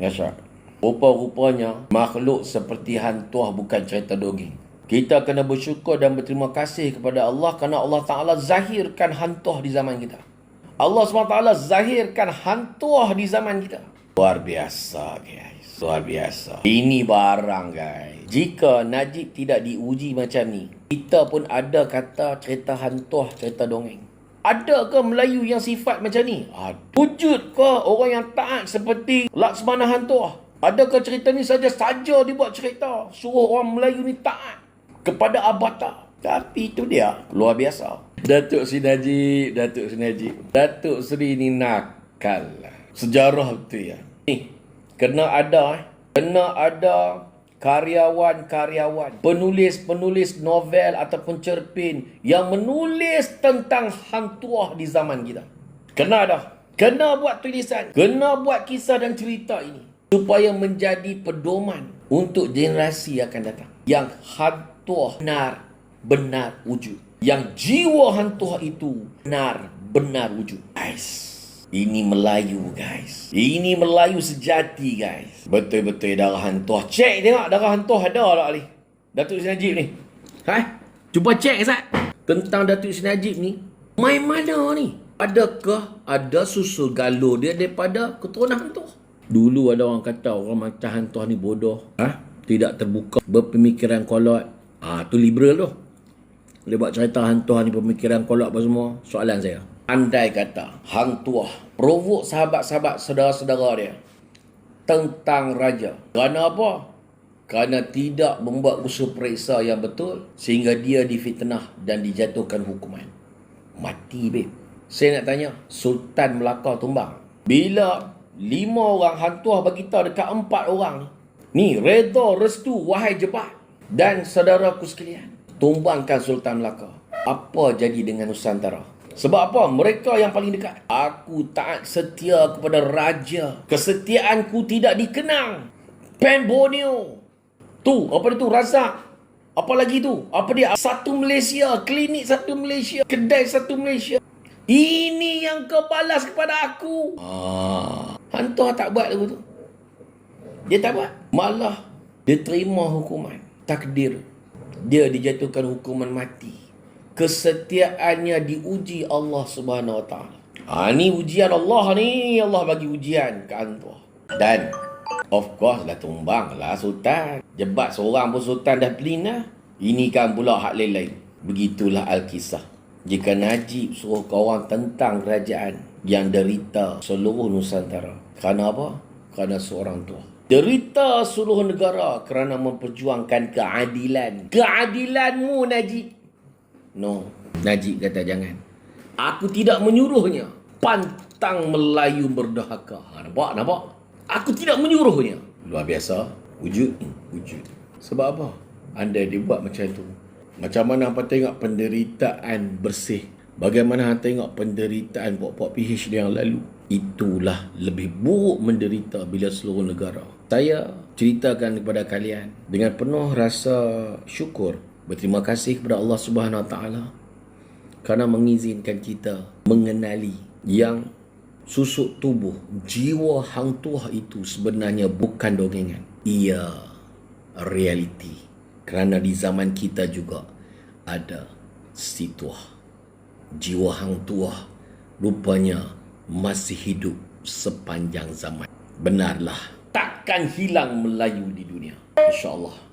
Dahsyat. Rupa-rupanya makhluk seperti hantuah bukan cerita dongeng. Kita kena bersyukur dan berterima kasih kepada Allah kerana Allah Ta'ala zahirkan hantuah di zaman kita. Allah SWT zahirkan hantuah di zaman kita. Luar biasa guys. Luar biasa. Ini barang guys. Jika Najib tidak diuji macam ni, kita pun ada kata cerita hantuah, cerita dongeng. Ada ke Melayu yang sifat macam ni? Ada. Wujud ke orang yang taat seperti Laksmana Hantuah? Adakah cerita ni saja-saja dibuat cerita? Suruh orang Melayu ni taat kepada Abata. Tapi itu dia. Luar biasa. Datuk Sri Najib, Datuk Sri Najib. Datuk Sri ni nakal. Sejarah tu ya. Ni, kena ada eh. Kena ada karyawan-karyawan, penulis-penulis novel ataupun cerpen yang menulis tentang hantuah di zaman kita. Kena ada. Kena buat tulisan. Kena buat kisah dan cerita ini supaya menjadi pedoman untuk generasi akan datang yang hantuah benar benar wujud yang jiwa hantuah itu benar benar wujud guys ini Melayu guys ini Melayu sejati guys betul-betul darah hantuah cek tengok darah hantuah ada tak Ali Datuk Sri Najib ni ha cuba cek Zat tentang Datuk Sri Najib ni main mana ni adakah ada susul galuh dia daripada keturunan hantuah Dulu ada orang kata orang macam hantuah ni bodoh. Ha? Tidak terbuka. Berpemikiran kolot. Ah ha, tu liberal tu. Boleh buat cerita hantuah ni pemikiran kolot apa semua. Soalan saya. Andai kata hantuah provok sahabat-sahabat saudara-saudara dia tentang raja. Kerana apa? Kerana tidak membuat usaha periksa yang betul sehingga dia difitnah dan dijatuhkan hukuman. Mati, babe. Saya nak tanya, Sultan Melaka tumbang. Bila lima orang hantuah bagi tahu dekat empat orang ni. Ni redha restu wahai jebat dan saudaraku sekalian. Tumbangkan Sultan Melaka. Apa jadi dengan Nusantara? Sebab apa? Mereka yang paling dekat. Aku taat setia kepada raja. Kesetiaanku tidak dikenang. Pen Borneo. Tu, apa dia tu? Razak. Apa lagi tu? Apa dia? Satu Malaysia. Klinik satu Malaysia. Kedai satu Malaysia. Ini yang kau balas kepada aku. Ah. Hantu tak buat lagu tu. Dia tak buat. Malah dia terima hukuman. Takdir. Dia dijatuhkan hukuman mati. Kesetiaannya diuji Allah Subhanahu Wa Taala. Ha, ni ujian Allah ni. Allah bagi ujian ke Antuah. Dan of course lah tumbang lah Sultan. Jebat seorang pun Sultan dah pelin lah. Ini kan pula hak lain-lain. Begitulah Al-Kisah. Jika Najib suruh kawan tentang kerajaan yang derita seluruh Nusantara. Kerana apa? Kerana seorang tua. Derita seluruh negara kerana memperjuangkan keadilan. Keadilanmu Najib. No. Najib kata jangan. Aku tidak menyuruhnya. Pantang Melayu berdahaka. Ha, nampak? Nampak? Aku tidak menyuruhnya. Luar biasa. Wujud. Wujud. Sebab apa? Anda dibuat macam itu. Macam mana apa tengok penderitaan bersih. Bagaimana hang tengok penderitaan pok-pok PhD yang lalu. Itulah lebih buruk menderita bila seluruh negara. Saya ceritakan kepada kalian dengan penuh rasa syukur. Berterima kasih kepada Allah Subhanahu Wa Taala kerana mengizinkan kita mengenali yang susuk tubuh jiwa hang tuah itu sebenarnya bukan dongengan. Ia realiti kerana di zaman kita juga ada si tuah. Jiwa hang tuah rupanya masih hidup sepanjang zaman. Benarlah, takkan hilang Melayu di dunia. InsyaAllah.